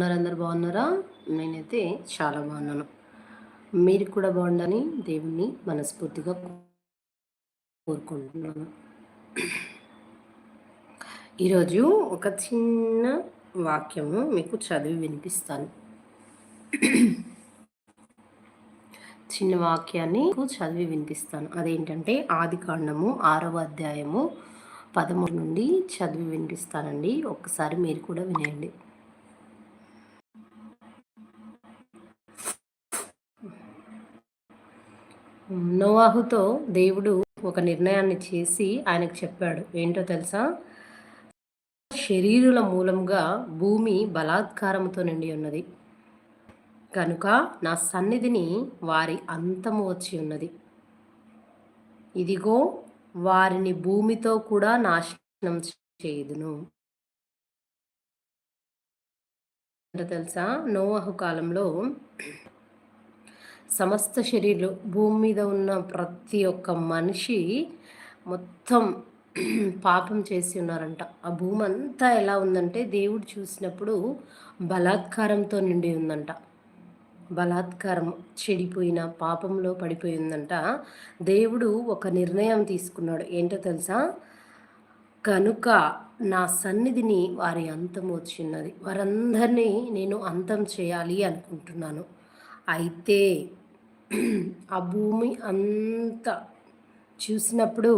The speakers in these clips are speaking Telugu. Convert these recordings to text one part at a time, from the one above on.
ఉన్నారు అందరు బాగున్నారా? నేనైతే చాలా బాగున్నాను. మీరు కూడా బాగుండని దేవుణ్ణి మనస్ఫూర్తిగా కోరుకుంటున్నాను. ఈరోజు ఒక చిన్న వాక్యము మీకు చదివి వినిపిస్తాను. చిన్న వాక్యాన్ని చదివి వినిపిస్తాను. అదేంటంటే ఆది కాండము ఆరవ అధ్యాయము పదమూడు నుండి చదివి వినిపిస్తానండి. ఒక్కసారి మీరు కూడా వినేయండి. నోవాహుతో దేవుడు ఒక నిర్ణయాన్ని చేసి ఆయనకు చెప్పాడు. ఏంటో తెలుసా? శరీరుల మూలంగా భూమి బలాత్కారంతో నిండి ఉన్నది. కనుక నా సన్నిధిని వారి అంతము వచ్చి ఉన్నది. ఇదిగో వారిని భూమితో కూడా నాశనం చేయదును. తెలుసా? నోవహు కాలంలో సమస్త శరీరం భూమి మీద ఉన్న ప్రతి ఒక్క మనిషి మొత్తం పాపం చేసి ఉన్నారంట. ఆ భూమి అంతా ఎలా ఉందంటే దేవుడు చూసినప్పుడు బలాత్కారంతో నిండి ఉందంట. బలాత్కారం చెడిపోయిన పాపంలో పడిపోయి ఉందంట. దేవుడు ఒక నిర్ణయం తీసుకున్నాడు. ఏంటో తెలుసా? కనుక నా సన్నిధిని వారి అంతం వచ్చిన్నది వారందరినీ నేను అంతం చేయాలి అనుకుంటున్నాను. అయితే ఆ భూమి అంత చూసినప్పుడు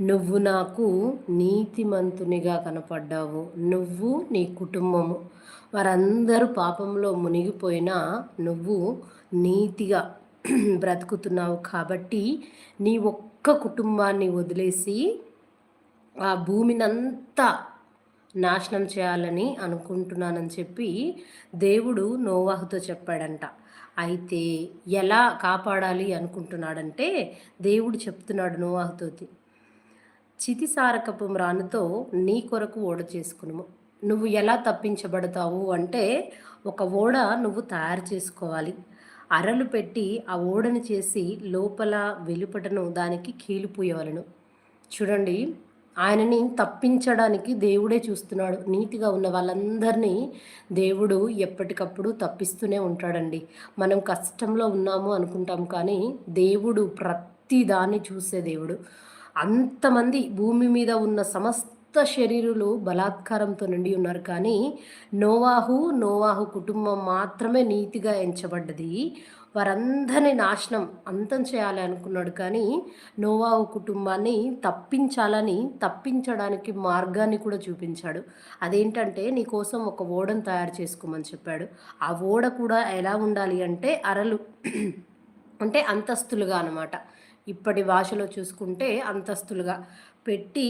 నువ్వు నాకు నీతిమంతునిగా కనపడ్డావు. నువ్వు నీ కుటుంబము. వారందరూ పాపంలో మునిగిపోయినా నువ్వు నీతిగా బ్రతుకుతున్నావు కాబట్టి నీ ఒక్క కుటుంబాన్ని వదిలేసి ఆ భూమినంతా నాశనం చేయాలని అనుకుంటున్నానని చెప్పి దేవుడు నోవాహుతో చెప్పాడంట. అయితే ఎలా కాపాడాలి అనుకుంటున్నాడంటే దేవుడు చెప్తున్నాడు నోవాహుతోతి చితిసారకపు రానుతో నీ కొరకు ఓడ చేసుకును నువ్వు ఎలా తప్పించబడతావు అంటే ఒక ఓడ నువ్వు తయారు చేసుకోవాలి. అరలు పెట్టి ఆ ఓడను చేసి లోపల వెలుపటను దానికి కీలిపోయేవాళ్ళను చూడండి ఆయనని తప్పించడానికి దేవుడే చూస్తున్నాడు. నీతిగా ఉన్న వాళ్ళందరినీ దేవుడు ఎప్పటికప్పుడు తప్పిస్తూనే ఉంటాడండి. మనం కష్టంలో ఉన్నాము అనుకుంటాం కానీ దేవుడు ప్రతి దాన్ని చూసే దేవుడు. అంతమంది భూమి మీద ఉన్న సమస్త శరీరులు బలాత్కారంతో నిండి ఉన్నారు కానీ నోవాహు నోవాహు కుటుంబం మాత్రమే నీతిగా ఎంచబడ్డది. వారందరిని నాశనం అంతం చేయాలి అనుకున్నాడు కానీ నోవాహు కుటుంబాన్ని తప్పించాలని తప్పించడానికి మార్గాన్ని కూడా చూపించాడు. అదేంటంటే నీ కోసం ఒక ఓడను తయారు చేసుకోమని చెప్పాడు. ఆ ఓడ కూడా ఎలా ఉండాలి అంటే అరలు అంటే అంతస్తులుగా అనమాట ఇప్పటి భాషలో చూసుకుంటే అంతస్తులుగా. పెట్టి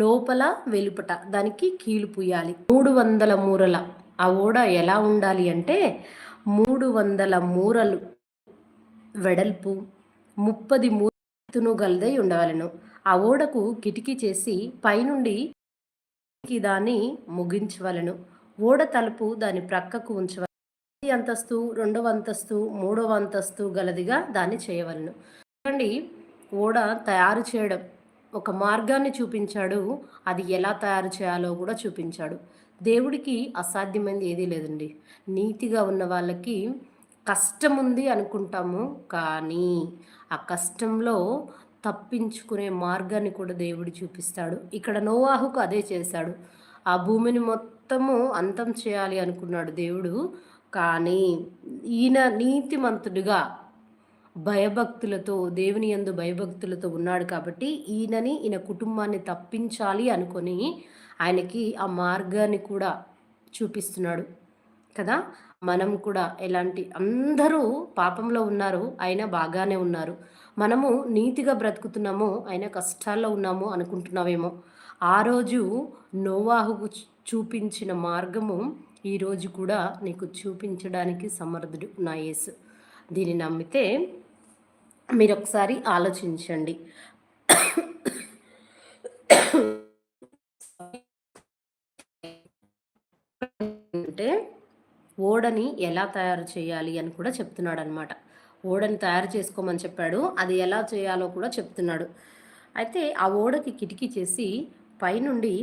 లోపల వెలుపట దానికి కీలు పూయాలి. మూడు వందల మూరల. ఆ ఓడ ఎలా ఉండాలి అంటే మూడు వందల మూరలు వెడల్పు ముప్పది మూతును గలదై ఉండవలను. ఆ ఓడకు కిటికీ చేసి పైనుండి దాన్ని ముగించవలను. ఓడ తలుపు దాని ప్రక్కకు ఉంచవలను. అంతస్తు రెండవ అంతస్తు మూడవ అంతస్తు గలదిగా దాన్ని చేయవలను. చూడండి ఓడ తయారు చేయడం ఒక మార్గాన్ని చూపించాడు. అది ఎలా తయారు చేయాలో కూడా చూపించాడు. దేవుడికి అసాధ్యమైనది ఏదీ లేదండి. నీతిగా ఉన్న వాళ్ళకి కష్టం ఉంది అనుకుంటాము కానీ ఆ కష్టంలో తప్పించుకునే మార్గాన్ని కూడా దేవుడు చూపిస్తాడు. ఇక్కడ నోవాహుకు అదే చేశాడు. ఆ భూమిని మొత్తము అంతం చేయాలి అనుకున్నాడు దేవుడు. కానీ ఈయన నీతిమంతుడిగా భయభక్తులతో దేవుని యందు భయభక్తులతో ఉన్నాడు కాబట్టి ఈయనని ఈయన కుటుంబాన్ని తప్పించాలి అనుకొని ఆయనకి ఆ మార్గాన్ని కూడా చూపిస్తున్నాడు కదా. మనం కూడా ఎలాంటి అందరూ పాపంలో ఉన్నారు ఆయన బాగానే ఉన్నారు. మనము నీతిగా బ్రతుకుతున్నాము ఆయన కష్టాల్లో ఉన్నాము అనుకుంటున్నావేమో. ఆ రోజు నోవాహుకు చూపించిన మార్గము ఈరోజు కూడా నీకు చూపించడానికి సమర్థుడు నా యేసు. దీన్ని నమ్మితే మీరు ఒకసారి ఆలోచించండి. అంటే ఓడని ఎలా తయారు చేయాలి అని కూడా చెప్తున్నాడు అనమాట ఓడని తయారు చేసుకోమని చెప్పాడు. అది ఎలా చేయాలో కూడా చెప్తున్నాడు. అయితే ఆ ఓడకి కిటికీ చేసి పైనుండి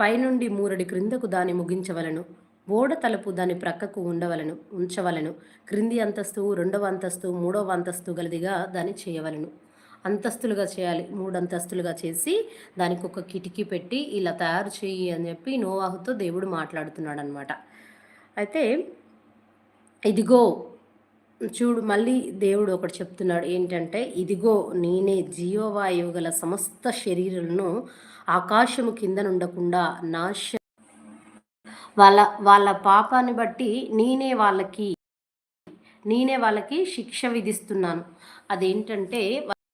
పైనుండి మూరడి క్రిందకు దాన్ని ముగించవలను. ఓడ తలుపు దాని ప్రక్కకు ఉండవలను ఉంచవలను. క్రింది అంతస్తు రెండవ అంతస్తు మూడవ అంతస్తు గలదిగా దాన్ని చేయవలను. అంతస్తులుగా చేయాలి మూడు అంతస్తులుగా చేసి దానికి ఒక కిటికీ పెట్టి ఇలా తయారు చేయి అని చెప్పి నోవాహుతో దేవుడు మాట్లాడుతున్నాడు అనమాట అయితే ఇదిగో చూడు మళ్ళీ దేవుడు ఒకటి చెప్తున్నాడు ఏంటంటే ఇదిగో నేనే జీవవాయువు గల సమస్త శరీరాలను ఆకాశము కింద ఉండకుండా నాశ వాళ్ళ వాళ్ళ పాపాన్ని బట్టి నేనే వాళ్ళకి నేనే వాళ్ళకి శిక్ష విధిస్తున్నాను. అదేంటంటే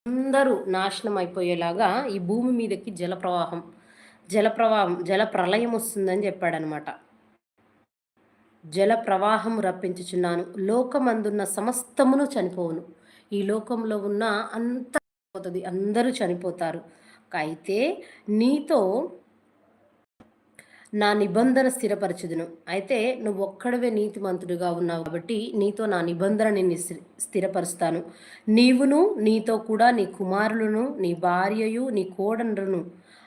అందరూ నాశనం అయిపోయేలాగా ఈ భూమి మీదకి జలప్రవాహం జలప్రవాహం జల ప్రళయం వస్తుందని చెప్పాడనమాట. జల ప్రవాహం రప్పించుచున్నాను. లోకమందున్న సమస్తమును చనిపోవును. ఈ లోకంలో ఉన్న అంత పోతుంది. అందరూ చనిపోతారు. అయితే నీతో నా నిబంధన స్థిరపరచుదును. అయితే నువ్వు ఒక్కడవే నీతిమంతుడిగా ఉన్నావు కాబట్టి నీతో నా నిబంధన నిన్ను స్థిరపరుస్తాను. నీవును నీతో కూడా నీ కుమారులను నీ భార్యయు నీ కోడనులను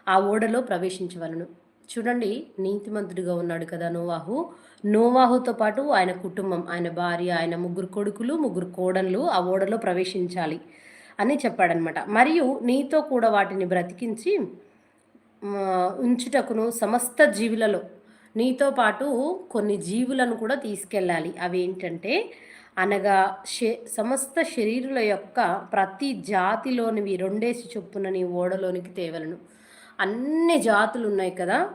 ఆ ఓడలో ప్రవేశించవలను. చూడండి నీతిమంతుడిగా ఉన్నాడు కదా నోవాహు. నోవాహుతో పాటు ఆయన కుటుంబం ఆయన భార్య ఆయన ముగ్గురు కొడుకులు ముగ్గురు కోడళ్ళు ఆ ఓడలో ప్రవేశించాలి అని చెప్పాడనమాట. మరియు నీతో కూడా వాటిని బ్రతికించి ఉంచుటకును సమస్త జీవులలో. నీతో పాటు కొన్ని జీవులను కూడా తీసుకెళ్ళాలి. అవి ఏంటంటే అనగా సమస్త శరీరుల యొక్క ప్రతి జాతిలోనివి రెండేసి చొప్పున నీ ఓడలోనికి తేవలను. అన్ని జాతులు ఉన్నాయి కదా?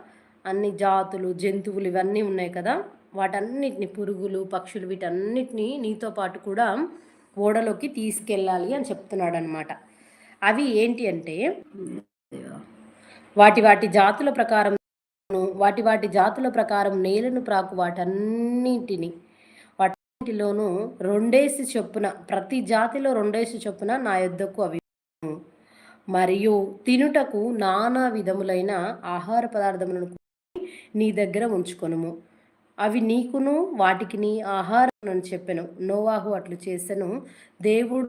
అన్ని జాతులు జంతువులు ఇవన్నీ ఉన్నాయి కదా? వాటన్నిటిని పురుగులు పక్షులు వీటన్నిటిని నీతో పాటు కూడా ఓడలోకి తీసుకెళ్ళాలి అని చెప్తున్నాడు అనమాట అవి ఏంటి అంటే వాటి వాటి జాతుల ప్రకారం వాటి వాటి జాతుల ప్రకారం నేలను ప్రాకు వాటన్నింటిని వాటిలోనూ రెండేసి చొప్పున ప్రతి జాతిలో రెండేసి చొప్పున నా యుద్ధకు అవి మరియు తినుటకు నానా విధములైన ఆహార పదార్థములను నీ దగ్గర ఉంచుకొనుము. అవి నీకును వాటికి నీ ఆహారం అని చెప్పాను. నోవాహు అట్లు చేశాను దేవుడు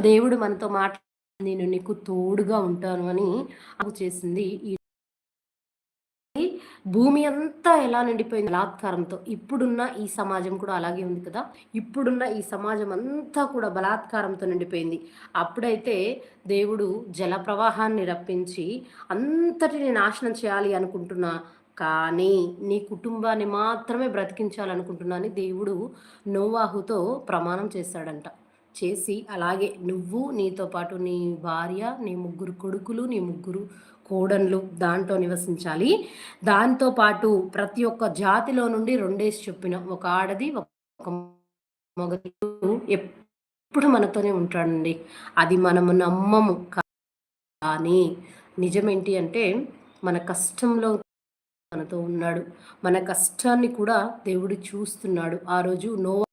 దేవుడు మనతో మాట్లా నేను నీకు తోడుగా ఉంటాను అని చేసింది. ఈ భూమి అంతా ఎలా నిండిపోయింది? బలాత్కారంతో. ఇప్పుడున్న ఈ సమాజం కూడా అలాగే ఉంది కదా? ఇప్పుడున్న ఈ సమాజం అంతా కూడా బలాత్కారంతో నిండిపోయింది. అప్పుడైతే దేవుడు జల ప్రవాహాన్ని రప్పించి అంతటిని నాశనం చేయాలి అనుకుంటున్నా. కానీ నీ కుటుంబాన్ని మాత్రమే బ్రతికించాలనుకుంటున్నాను దేవుడు నోవాహుతో ప్రమాణం చేశాడంట. చేసి అలాగే నువ్వు నీతో పాటు నీ భార్య నీ ముగ్గురు కొడుకులు నీ ముగ్గురు కోడన్లు దాంట్లో నివసించాలి. దాంతో పాటు ప్రతి ఒక్క జాతిలో నుండి రెండేసి చెప్పిన ఒక ఆడది ఒక మగ ఎప్పుడు మనతోనే ఉంటాడండి. అది మనము నమ్మము. కానీ నిజమేంటి అంటే మన కష్టంలో మనతో ఉన్నాడు. మన కష్టాన్ని కూడా దేవుడు చూస్తున్నాడు. ఆ రోజు నో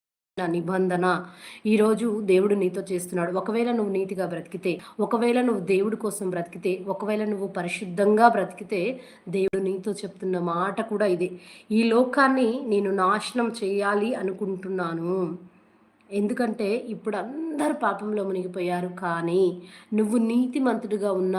నిబంధన. ఈరోజు దేవుడు నీతో చేస్తున్నాడు. ఒకవేళ నువ్వు నీతిగా బ్రతికితే ఒకవేళ నువ్వు దేవుడి కోసం బ్రతికితే ఒకవేళ నువ్వు పరిశుద్ధంగా బ్రతికితే దేవుడు నీతో చెప్తున్న మాట కూడా ఇదే. ఈ లోకాన్ని నేను నాశనం చేయాలి అనుకుంటున్నాను. ఎందుకంటే ఇప్పుడు అందరు పాపంలో మునిగిపోయారు కానీ నువ్వు నీతిమంతుడిగా ఉన్న